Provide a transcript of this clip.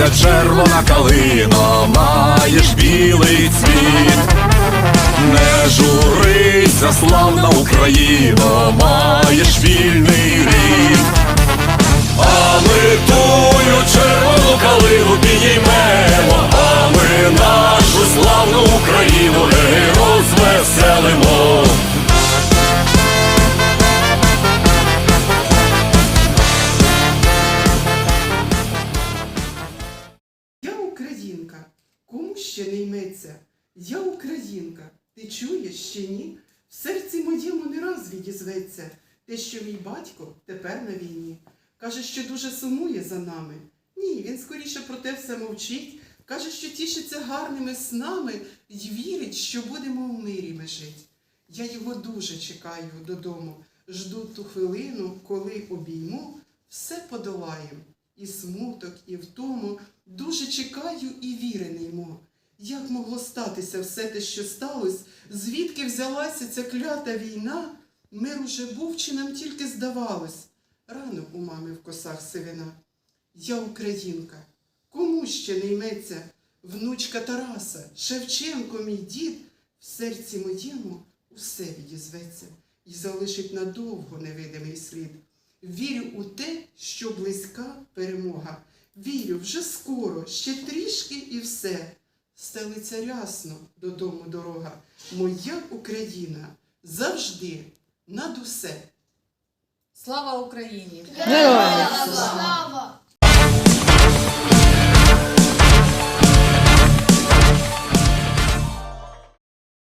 хилися, червона калина, маєш білий цвіт. Не журися, славна Україна, маєш вільний рід. Ще не йметься? Я українка, ти чуєш ще ні? В серці моєму не раз відізветься те, що мій батько тепер на війні. Каже, що дуже сумує за нами. Ні, він скоріше про те все мовчить. Каже, що тішиться гарними снами й вірить, що будемо в мирі ми жить. Я його дуже чекаю додому, жду ту хвилину, коли обійму, все подолаєм. І смуток, і втому дуже чекаю і віри не йму. Як могло статися все те, що сталося? Звідки взялася ця клята війна? Мир уже був, чи нам тільки здавалось? Рано у мами в косах сивина. Я українка, кому ще не йметься? Внучка Тараса, Шевченко, мій дід, в серці моєму усе відізветься і залишить надовго невидимий слід. Вірю у те, що близька перемога. Вірю, вже скоро, ще трішки і все. Стелиться рясно додому дорога. Моя Україна завжди над усе. Слава Україні! Героям слава!